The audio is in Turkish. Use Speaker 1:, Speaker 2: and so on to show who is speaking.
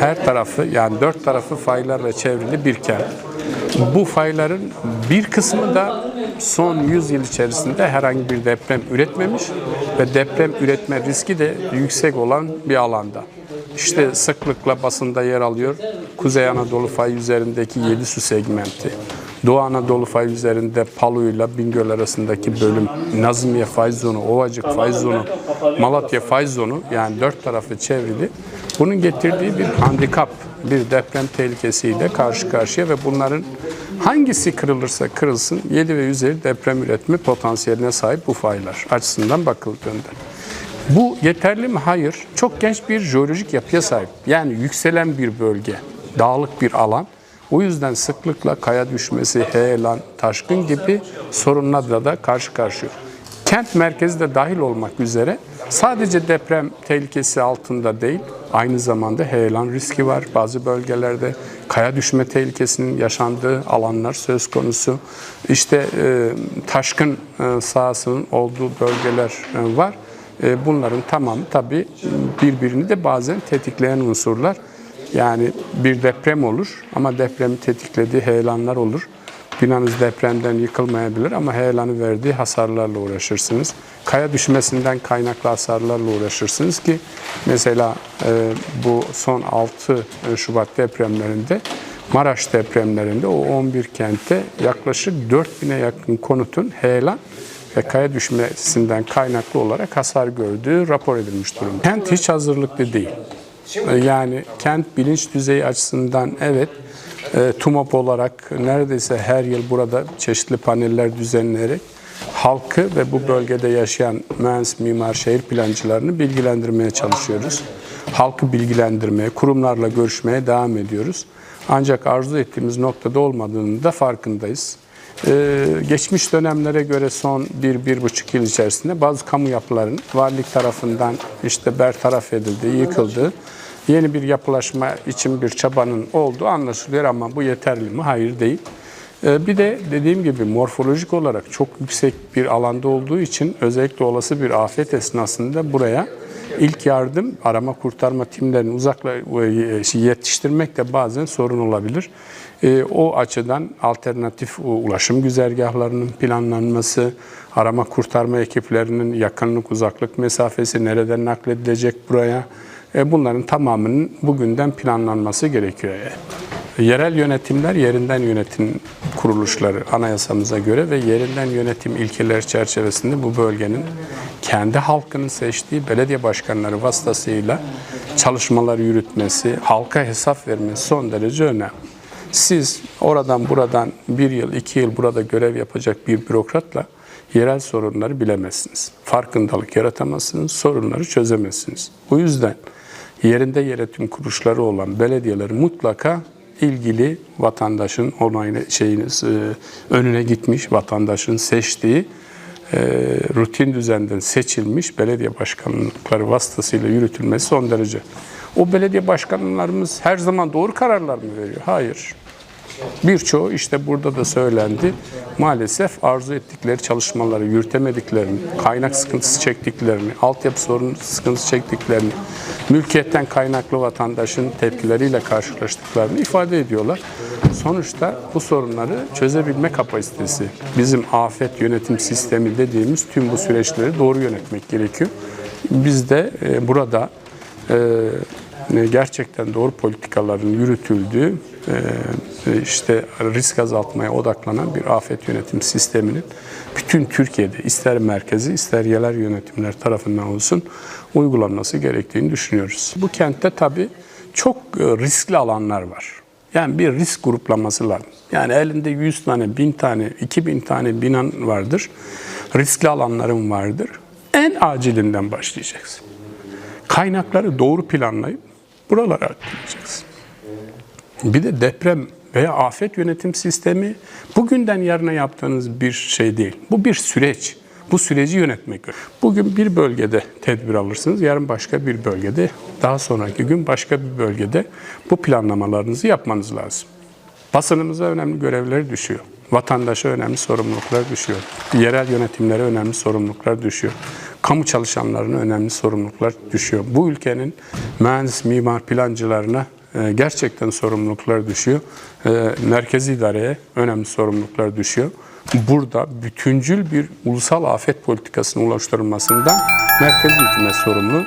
Speaker 1: her tarafı yani dört tarafı faylarla çevrili bir kent. Bu fayların bir kısmı da son 100 yıl içerisinde herhangi bir deprem üretmemiş ve deprem üretme riski de yüksek olan bir alanda. İşte sıklıkla basında yer alıyor Kuzey Anadolu fay üzerindeki 7 su segmenti. Doğu Anadolu fay üzerinde Palu ile Bingöl arasındaki bölüm, Nazmiye fay zonu, Ovacık fay zonu, Malatya fay zonu yani dört tarafı çevrili. Bunun getirdiği bir handikap, bir deprem tehlikesiyle karşı karşıya ve bunların hangisi kırılırsa kırılsın 7 ve üzeri deprem üretme potansiyeline sahip bu faylar açısından bakıldığında. Bu yeterli mi? Hayır. Çok genç bir jeolojik yapıya sahip. Yani yükselen bir bölge, dağlık bir alan. O yüzden sıklıkla kaya düşmesi, heyelan, taşkın gibi sorunlarla da karşı karşıya. Kent merkezi de dahil olmak üzere sadece deprem tehlikesi altında değil, aynı zamanda heyelan riski var. Bazı bölgelerde kaya düşme tehlikesinin yaşandığı alanlar söz konusu. İşte e, taşkın e, sahasının olduğu bölgeler e, var. Bunların tamamı tabii birbirini de bazen tetikleyen unsurlar. Yani bir deprem olur ama depremi tetiklediği heyelanlar olur. Binanız depremden yıkılmayabilir ama heyelanı verdiği hasarlarla uğraşırsınız. Kaya düşmesinden kaynaklı hasarlarla uğraşırsınız ki mesela e, bu son 6 Şubat depremlerinde Maraş depremlerinde o 11 kentte yaklaşık 4000'e yakın konutun heyelan ve kaya düşmesinden kaynaklı olarak hasar gördüğü rapor edilmiş durumda. Kent hiç hazırlıklı değil. Yani kent bilinç düzeyi açısından evet e, TUMOP olarak neredeyse her yıl burada çeşitli paneller düzenleyerek halkı ve bu bölgede yaşayan mühendis, mimar, şehir plancılarını bilgilendirmeye çalışıyoruz. Halkı bilgilendirmeye, kurumlarla görüşmeye devam ediyoruz. Ancak arzu ettiğimiz noktada olmadığını da farkındayız. Ee, geçmiş dönemlere göre son bir, bir buçuk yıl içerisinde bazı kamu yapıların valilik tarafından işte bertaraf edildi, yıkıldı. Yeni bir yapılaşma için bir çabanın olduğu anlaşılıyor ama bu yeterli mi? Hayır değil. Ee, bir de dediğim gibi morfolojik olarak çok yüksek bir alanda olduğu için özellikle olası bir afet esnasında buraya ilk yardım arama kurtarma timlerini uzakla yetiştirmek de bazen sorun olabilir. E, o açıdan alternatif ulaşım güzergahlarının planlanması, arama kurtarma ekiplerinin yakınlık uzaklık mesafesi nereden nakledilecek buraya e, bunların tamamının bugünden planlanması gerekiyor. Yerel yönetimler yerinden yönetim kuruluşları anayasamıza göre ve yerinden yönetim ilkeler çerçevesinde bu bölgenin kendi halkının seçtiği belediye başkanları vasıtasıyla çalışmalar yürütmesi, halka hesap vermesi son derece önemli. Siz oradan buradan bir yıl, iki yıl burada görev yapacak bir bürokratla yerel sorunları bilemezsiniz. Farkındalık yaratamazsınız, sorunları çözemezsiniz. Bu yüzden yerinde yönetim kuruluşları olan belediyeler mutlaka ilgili vatandaşın onayını şeyiniz e, önüne gitmiş, vatandaşın seçtiği e, rutin düzenden seçilmiş belediye başkanlıkları vasıtasıyla yürütülmesi son derece. O belediye başkanlarımız her zaman doğru kararlar mı veriyor? Hayır. Birçoğu işte burada da söylendi. Maalesef arzu ettikleri çalışmaları yürütemediklerini, kaynak sıkıntısı çektiklerini, altyapı sorunu sıkıntısı çektiklerini, mülkiyetten kaynaklı vatandaşın tepkileriyle karşılaştıklarını ifade ediyorlar. Sonuçta bu sorunları çözebilme kapasitesi, bizim afet yönetim sistemi dediğimiz tüm bu süreçleri doğru yönetmek gerekiyor. Biz de e, burada e, gerçekten doğru politikaların yürütüldüğü işte risk azaltmaya odaklanan bir afet yönetim sisteminin bütün Türkiye'de ister merkezi ister yerel yönetimler tarafından olsun uygulanması gerektiğini düşünüyoruz. Bu kentte tabii çok riskli alanlar var. Yani bir risk gruplaması lazım. Yani elinde 100 tane, 1000 tane, 2000 tane binan vardır. Riskli alanların vardır. En acilinden başlayacaksın. Kaynakları doğru planlayıp buralara aktaracaksın. Bir de deprem veya afet yönetim sistemi bugünden yarına yaptığınız bir şey değil. Bu bir süreç. Bu süreci yönetmek. Bugün bir bölgede tedbir alırsınız, yarın başka bir bölgede, daha sonraki gün başka bir bölgede bu planlamalarınızı yapmanız lazım. Basınımıza önemli görevler düşüyor. Vatandaşa önemli sorumluluklar düşüyor. Yerel yönetimlere önemli sorumluluklar düşüyor. Kamu çalışanlarına önemli sorumluluklar düşüyor. Bu ülkenin mühendis, mimar, plancılarına gerçekten sorumluluklar düşüyor. E, Merkezi idareye önemli sorumluluklar düşüyor. Burada bütüncül bir ulusal afet politikasının oluşturulmasından merkezi hükümet sorumlu.